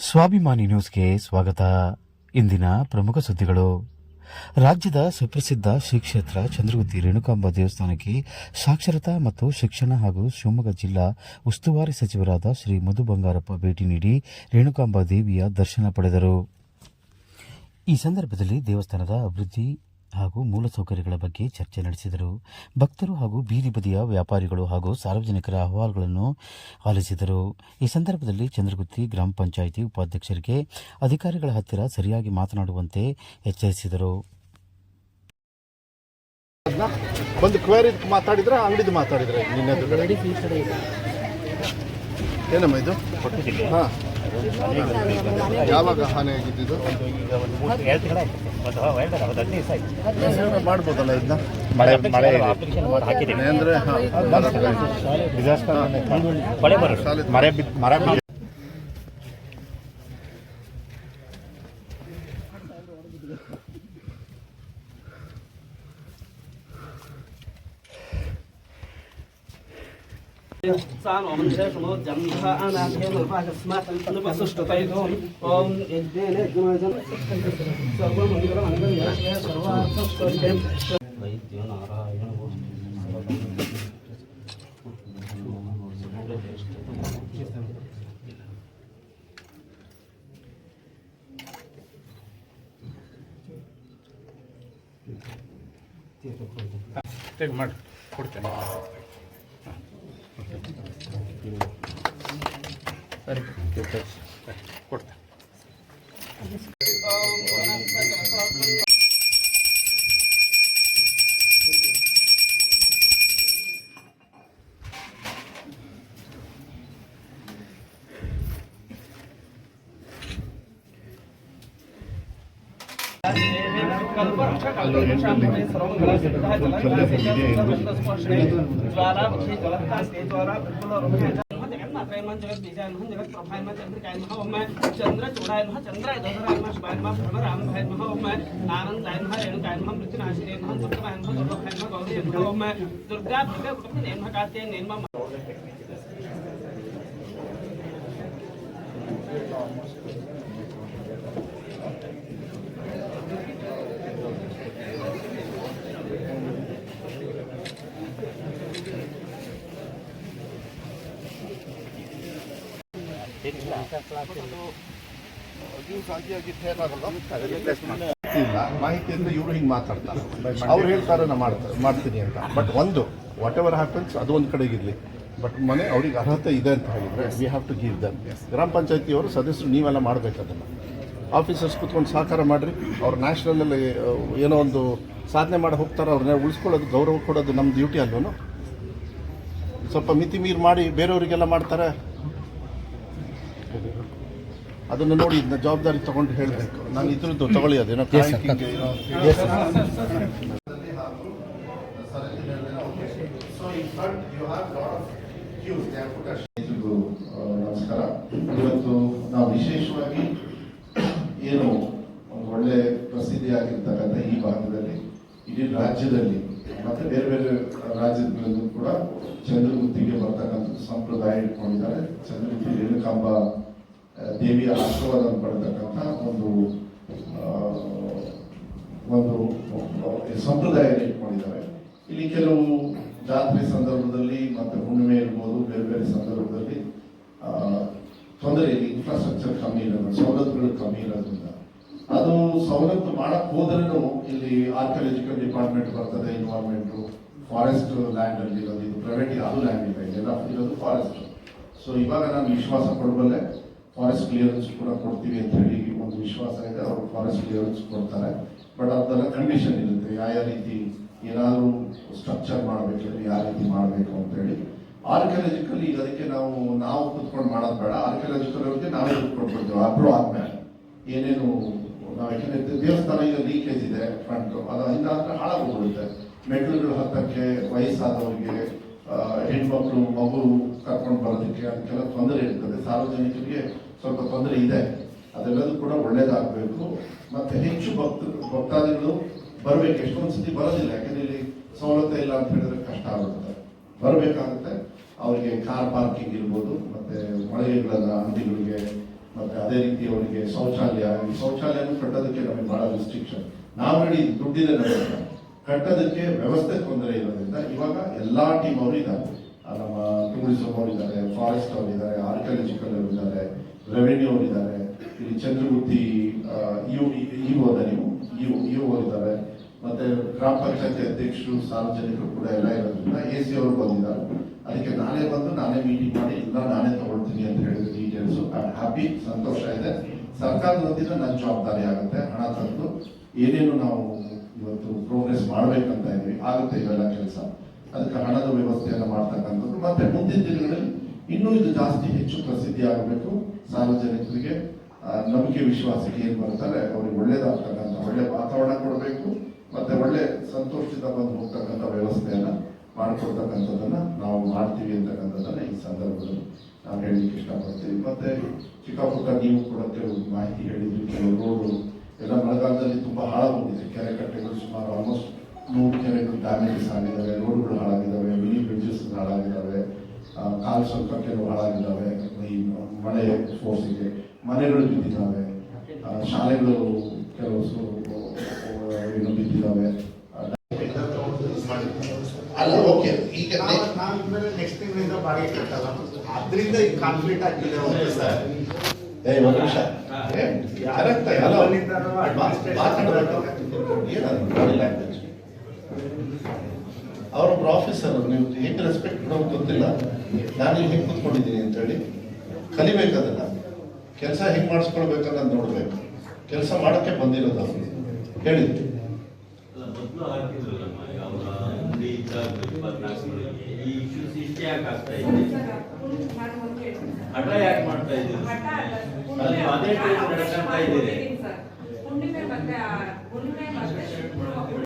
ಸ್ವಾಭಿಮಾನಿ ನ್ಯೂಸ್ಗೆ ಸ್ವಾಗತ. ಇಂದಿನ ಪ್ರಮುಖ ಸುದ್ದಿಗಳು. ರಾಜ್ಯದ ಸುಪ್ರಸಿದ್ಧ ಶ್ರೀ ಕ್ಷೇತ್ರ ಚಂದ್ರಗುತ್ತಿ ರೇಣುಕಾಂಬ ದೇವಸ್ಥಾನಕ್ಕೆ ಸಾಕ್ಷರತಾ ಮತ್ತು ಶಿಕ್ಷಣ ಹಾಗೂ ಶಿವಮೊಗ್ಗ ಜಿಲ್ಲಾ ಉಸ್ತುವಾರಿ ಸಚಿವರಾದ ಶ್ರೀ ಮಧು ಬಂಗಾರಪ್ಪ ಭೇಟಿ ನೀಡಿ ರೇಣುಕಾಂಬ ದೇವಿಯ ದರ್ಶನ ಪಡೆದರು. ಈ ಸಂದರ್ಭದಲ್ಲಿ ದೇವಸ್ಥಾನದ ಅಭಿವೃದ್ಧಿ ಹಾಗೂ ಮೂಲಸೌಕರ್ಯಗಳ ಬಗ್ಗೆ ಚರ್ಚೆ ನಡೆಸಿದರು. ಭಕ್ತರು ಹಾಗೂ ಬೀದಿ ಬದಿಯ ವ್ಯಾಪಾರಿಗಳು ಹಾಗೂ ಸಾರ್ವಜನಿಕರ ಅಹವಾಲುಗಳನ್ನು ಆಲಿಸಿದರು. ಈ ಸಂದರ್ಭದಲ್ಲಿ ಚಂದ್ರಗುತ್ತಿ ಗ್ರಾಮ ಪಂಚಾಯಿತಿ ಉಪಾಧ್ಯಕ್ಷರಿಗೆ ಅಧಿಕಾರಿಗಳ ಹತ್ತಿರ ಸರಿಯಾಗಿ ಮಾತನಾಡುವಂತೆ ಎಚ್ಚರಿಸಿದರು. ಒಂದು ಕ್ವೇರಿ ಮಾತಾಡಿದ್ರೆ ಅಂಗಡಿದು ಮಾತಾಡಿದ್ರೆ ಏನಮ್ಮ ಇದು? ಹಾಂ. ಯಾವಾಗ ಹಾನಿ ಆಗಿದ್ದು? ಮಾಡ್ಬೋದಲ್ಲ ಇದನ್ನ? ಮಳೆ ಮಳೆ ಅಂದರೆ ಮಳೆ ಬರೋದು ಮರ ಬಿದ್ದು ಮರ ಬಿದ್ದು ಓಂ ಯಜ್ಞೇನ ಯಜ್ಞಮಾಜನ್ ಸರ್ವಮಂಗಲಮಂಗಲ್ಯ ಸರ್ವಾರ್ಥಸ್ವರ್ಗೇ ವೈದ್ಯ ನಾರಾಯಣ ಮಾಡಿ ಕೊಡ್ತೇನೆ ಕೊಡ್ತಾ Gracias. त्रयमं जगत् बीजामहं जगत् प्रभायमः चन्द्रकाय मह ओम चन्द्रचूडाय मह चन्द्राय दशराय मह शिवाय मह भ्रमराम भाय मह ओम आनन्दाय मह रेणुकाय मह मृत्युनाशिने मह सुखमाय मह दुर्गभाय मह गौरी मह ओम दुर्गा दुर्गा कुटुम्बिने मह कार्त्यायने मह ಮಾಹಿತಿ ಅಂದ್ರೆ ಇವರು ಹಿಂಗೆ ಮಾತಾಡ್ತಾರೆ ಅವ್ರು ಹೇಳ್ತಾರೆ ನಾ ಮಾಡ್ತಾರೆ ಮಾಡ್ತೀನಿ ಅಂತ ಬಟ್ ಒಂದು ವಾಟ್ ಎವರ್ ಹ್ಯಾಪನ್ಸ್ ಅದು ಒಂದು ಕಡೆಗಿರಲಿ ಬಟ್ ಮನೆ ಅವ್ರಿಗೆ ಅರ್ಹತೆ ಇದೆ ಅಂತ ಹೇಳಿದ್ರೆ we have to give them ಗ್ರಾಮ ಪಂಚಾಯತಿಯವರು ಸದಸ್ಯರು ನೀವೆಲ್ಲ ಮಾಡ್ಬೇಕು ಅದನ್ನು ಆಫೀಸರ್ಸ್ ಕೂತ್ಕೊಂಡು ಸಹಕಾರ ಮಾಡಿರಿ ಅವ್ರು ನ್ಯಾಷನಲಲ್ಲಿ ಏನೋ ಒಂದು ಸಾಧನೆ ಮಾಡಿ ಹೋಗ್ತಾರೆ ಅವ್ರನ್ನ ಉಳಿಸ್ಕೊಳ್ಳೋದು ಗೌರವ ಕೊಡೋದು ನಮ್ಮ ಡ್ಯೂಟಿ ಅಲ್ವನು ಸ್ವಲ್ಪ ಮಿತಿ ಮೀರಿ ಮಾಡಿ ಬೇರೆಯವರಿಗೆಲ್ಲ ಮಾಡ್ತಾರೆ ಅದನ್ನು ನೋಡಿ ಇದನ್ನ ಜವಾಬ್ದಾರಿ ತಗೊಂಡು ಹೇಳಬೇಕು. ನಾನು ಇದ್ರದ್ದು ತಗೊಳ್ಳಿ ಅದೇನೋ ನಮಸ್ಕಾರ ಇವತ್ತು ನಾವು ವಿಶೇಷವಾಗಿ ಏನು ಒಂದು ಒಳ್ಳೆ ಪ್ರಸಿದ್ಧಿಯಾಗಿರ್ತಕ್ಕಂಥ ಈ ಭಾಗದಲ್ಲಿ ಇಡೀ ರಾಜ್ಯದಲ್ಲಿ ಮತ್ತೆ ಬೇರೆ ಬೇರೆ ರಾಜ್ಯಗಳಲ್ಲೂ ಕೂಡ ಬರ್ತಕ್ಕಂಥ ಸಂಪ್ರದಾಯ ಇಟ್ಕೊಂಡಿದ್ದಾರೆ. ಚಂದ್ರಗುತ್ತಿ ರೇಣುಕಾಂಬ ದೇವಿಯ ಆಶೀರ್ವಾದ ಪಡೆತಕ್ಕಂಥ ಒಂದು ಒಂದು ಸಂಪ್ರದಾಯ ಇಟ್ಕೊಂಡಿದ್ದಾರೆ. ಇಲ್ಲಿ ಕೆಲವು ಜಾತ್ರೆ ಸಂದರ್ಭದಲ್ಲಿ ಮತ್ತೆ ಹುಣ್ಣಿಮೆ ಇರ್ಬೋದು, ಬೇರೆ ಬೇರೆ ಸಂದರ್ಭದಲ್ಲಿ ತೊಂದರೆ ಇನ್ಫ್ರಾಸ್ಟ್ರಕ್ಚರ್ ಕಮ್ಮಿ ಇರೋದು ಸವಲತ್ತುಗಳು ಕಮ್ಮಿ ಇರೋದ್ರಿಂದ. ಅದು ಸವಲತ್ತು ಮಾಡಕ್ ಹೋದ್ರೂ ಇಲ್ಲಿ ಆರ್ಕಿಯಾಲಜಿಕಲ್ ಡಿಪಾರ್ಟ್ಮೆಂಟ್ ಬರ್ತದೆ ಇನ್ವಾಲ್ವ್ಮೆಂಟ್ ಫಾರೆಸ್ಟ್ ಲ್ಯಾಂಡ್ ಅಲ್ಲಿ ಇರೋದು, ಇದು ಪ್ರೈವೇಟ್ ಯಾವುದು ಲ್ಯಾಂಡ್ ಇಲ್ಲ ಇದೆಲ್ಲ ಇರೋದು ಫಾರೆಸ್ಟ್ ಸೊ ಇವಾಗ ನಾನು ವಿಶ್ವಾಸ ಕೊಡಬಲ್ಲೆ ಫಾರೆಸ್ಟ್ ಕ್ಲಿಯರೆನ್ಸ್ ಕೂಡ ಕೊಡ್ತೀವಿ ಅಂತ ಹೇಳಿ ಒಂದು ವಿಶ್ವಾಸ ಇದೆ, ಅವರು ಫಾರೆಸ್ಟ್ ಕ್ಲಿಯರೆನ್ಸ್ ಕೊಡ್ತಾರೆ. ಬಟ್ ಅದೆಲ್ಲ ಕಂಡೀಷನ್ ಇರುತ್ತೆ, ಯಾವ ರೀತಿ ಏನಾದರೂ ಸ್ಟ್ರಕ್ಚರ್ ಮಾಡಬೇಕಿದ್ರೆ ಯಾವ ರೀತಿ ಮಾಡಬೇಕು ಅಂತ ಹೇಳಿ. ಆರ್ಕಿಯಾಲಜಿಕಲ್ ಅದಕ್ಕೆ ನಾವು ನಾವು ಕುತ್ಕೊಂಡು ಮಾಡೋದು ಬೇಡ ಆರ್ಕಿಯಾಲಜಿಕಲ್ ಅವ್ರಿಗೆ ನಾವೇ ಕೊಟ್ಬಿಡ್ತೀವಿ ಅಪ್ರೂವ್ ಆದ್ಮೇಲೆ. ಏನೇನು, ನಾವು ಯಾಕೆಂದ್ರೆ ದೇವಸ್ಥಾನ ಈಗ ಲೀಕೇಜ್ ಇದೆ ಫ್ರಂಟು ಅದು ಅಂದ್ರೆ ಹಾಳಾಗೋಗ್ಬಿಡುತ್ತೆ ಮೆಟ್ಲುಗಳು ಹತ್ತಕ್ಕೆ ವಯಸ್ಸಾದವರಿಗೆ ಹೆಣ್ಮಕ್ಳು ಮಗು ಕರ್ಕೊಂಡು ಬರೋದಕ್ಕೆ ಅದಕ್ಕೆಲ್ಲ ತೊಂದರೆ ಇರ್ತದೆ. ಸಾರ್ವಜನಿಕರಿಗೆ ಸ್ವಲ್ಪ ತೊಂದರೆ ಇದೆ. ಅದೆಲ್ಲದೂ ಕೂಡ ಒಳ್ಳೇದಾಗಬೇಕು. ಮತ್ತು ಹೆಚ್ಚು ಭಕ್ತ, ಭಕ್ತಾದಿಗಳು ಬರಬೇಕು. ಎಷ್ಟೊಂದು ಸತಿ ಬರೋದಿಲ್ಲ. ಯಾಕಂದರೆ ಇಲ್ಲಿ ಸವಲತ್ತು ಇಲ್ಲ ಅಂತ ಹೇಳಿದ್ರೆ ಕಷ್ಟ ಆಗುತ್ತೆ. ಬರಬೇಕಾಗುತ್ತೆ. ಅವರಿಗೆ ಕಾರ್ ಪಾರ್ಕಿಂಗ್ ಇರ್ಬೋದು, ಮತ್ತು ಮಳಿಗೆಗಳ ಅಂಗಡಿಗಳಿಗೆ, ಮತ್ತು ಅದೇ ರೀತಿ ಅವರಿಗೆ ಶೌಚಾಲಯ. ಈ ಶೌಚಾಲಯನೂ ಕಟ್ಟೋದಕ್ಕೆ ನಮಗೆ ಭಾಳ ರಿಸ್ಟ್ರಿಕ್ಷನ್ ನಾವು ಹೇಳಿ ದುಡ್ಡಿದೆ ಹತ್ರ. ಕಟ್ಟೋದಕ್ಕೆ ವ್ಯವಸ್ಥೆ ತೊಂದರೆ ಇರೋದ್ರಿಂದ ಇವಾಗ ಎಲ್ಲಾ ಟೀಮ್ ಅವರು ಇದ್ದಾರೆ. ನಮ್ಮ ಟೂರಿಸಂ ಅವರು ಇದ್ದಾರೆ ಫಾರೆಸ್ಟ್ ಅವರು ಇದ್ದಾರೆ ಆರ್ಕಿಯಾಲಜಿಕಲ್ ಅವರು ಇದ್ದಾರೆ ರೆವೆನ್ಯೂ ಅವರು ಇದ್ದಾರೆ. ಇಲ್ಲಿ ಚಂದ್ರಗುತ್ತಿ ಇವು ನೀವು? ಇವು ಇವು ಇದ್ದಾರೆ. ಮತ್ತೆ ಗ್ರಾಮ ಪಂಚಾಯತಿ ಅಧ್ಯಕ್ಷರು, ಸಾರ್ವಜನಿಕರು ಕೂಡ ಎಲ್ಲ ಇರೋದ್ರಿಂದ ಎ ಸಿ ಅವರು ಬಂದಿದ್ದಾರೆ. ಅದಕ್ಕೆ ನಾನೇ ಬಂದು ನಾನೇ ಮೀಟಿಂಗ್ ಮಾಡಿ ಇಲ್ಲ, ನಾನೇ ತಗೊಳ್ತೀನಿ ಅಂತ ಹೇಳಿದ ಡೀಟೇಲ್ಸ್ ಹ್ಯಾಪಿ ಸಂತೋಷ ಇದೆ. ಸರ್ಕಾರದ ವತಿಯಿಂದ ನನ್ನ ಜವಾಬ್ದಾರಿ ಆಗುತ್ತೆ. ಹಣ ತಂದು ಏನೇನು ನಾವು ಇವತ್ತು ಪ್ರೋಗ್ರೆಸ್ ಮಾಡಬೇಕಂತ ಇದ್ವಿ ಆಗುತ್ತೆ ಇವೆಲ್ಲ ಕೆಲಸ. ಅದಕ್ಕೆ ಹಣದ ವ್ಯವಸ್ಥೆಯನ್ನು ಮಾಡ್ತಕ್ಕಂಥದ್ದು. ಮತ್ತೆ ಮುಂದಿನ ದಿನಗಳಲ್ಲಿ ಇನ್ನೂ ಇದು ಜಾಸ್ತಿ ಹೆಚ್ಚು ಪ್ರಸಿದ್ಧಿ ಆಗಬೇಕು. ಸಾರ್ವಜನಿಕರಿಗೆ ನಂಬಿಕೆ ವಿಶ್ವಾಸಕ್ಕೆ ಏನು ಬರ್ತಾರೆ ಅವ್ರಿಗೆ ಒಳ್ಳೇದಾಗ್ತಕ್ಕಂಥ ಒಳ್ಳೆ ವಾತಾವರಣ ಕೊಡಬೇಕು. ಮತ್ತೆ ಒಳ್ಳೆ ಸಂತೋಷದಿಂದ ಬಂದು ಹೋಗ್ತಕ್ಕಂಥ ವ್ಯವಸ್ಥೆಯನ್ನು ಮಾಡಿಕೊಡ್ತಕ್ಕಂಥದ್ದನ್ನ ನಾವು ಮಾಡ್ತೀವಿ ಅಂತಕ್ಕಂಥದ್ದನ್ನ ಈ ಸಂದರ್ಭದಲ್ಲಿ ನಾವು ಹೇಳಲಿಕ್ಕೆ ಇಷ್ಟಪಡ್ತೀವಿ. ಮತ್ತೆ ಚಿಕ್ಕಪುಟ್ಟ ನೀವು ಕೂಡ ಕೆಲವು ಮಾಹಿತಿ ಹೇಳಿದ್ರಿ. ಕೆಲವು ರೋಡು ಎಲ್ಲ ಮಳೆಗಾಲದಲ್ಲಿ ತುಂಬಾ ಹಾಳಾಗೋಗಿದೆ ಡ್ಯಾಮೇಜಸ್ ಆಗಿದ್ದಾವೆ ರೋಡ್ಗಳು ಹಾಳಾಗಿದ್ದಾವೆ ಮಿನಿ ಬ್ರಿಡ್ಜಸ್ ಹಾಳಾಗಿದ್ದಾವೆ ಆ, ಕಾಲು ಸ್ವಲ್ಪ ಕೆಲವು ಹಾಳಾಗಿದ್ದಾವೆ ಈ ಮಳೆ ಫೋರ್ಸಿಗೆ ಮನೆಗಳು ಬಿದ್ದಿದ್ದಾವೆ ಆ, ಶಾಲೆಗಳು ಕೆಲವು ಏನು ಬಿದ್ದಿದ್ದಾವೆ. ಅಲ್ಲ ಓಕೆ. ಈಗ ನೆಕ್ಸ್ಟ್ ತಿಂಗಳಿಂದ ಬಾಡಿಗೆ ಕಟ್ಟಲ್ಲ ಅದರಿಂದ ಈಗ ಕಾನ್ಫ್ಲಿಕ್ಟ್ ಆಗ್ತಿದೆ ಒಂದು ಸರ್. ಏ ಒಂದು ನಿಮಿಷ. ಕರೆಕ್ಟ್ ಅಲ್ಲ ಮಾತಾಡ್ಬೇಕು. ಏನದು body ಅವರೊಬ್ರು ಆಫೀಸರ್ ನೀವು ಹೇಗೆ ರೆಸ್ಪೆಕ್ಟ್ ಕೊಡೋದು ಗೊತ್ತಿಲ್ಲ ನಾನು ಇಲ್ಲಿ ಹೆಂಗೆ ಕೂತ್ಕೊಂಡಿದ್ದೀನಿ ಅಂತ ಹೇಳಿ ಕಲಿಬೇಕದನ್ನ ಕೆಲಸ ಹೆಂಗೆ ಮಾಡಿಸ್ಕೊಳ್ಬೇಕನ್ನೋದು ನೋಡ್ಬೇಕು ಕೆಲಸ ಮಾಡೋಕ್ಕೆ ಬಂದಿರೋದು ಅವರು ಹೇಳಿದ್ವಿ ಹುಣ್ಣಿಮೆ ಮತ್ತೆ ಆ ಹುಣ್ಣಿಮೆ ಮತ್ತೆ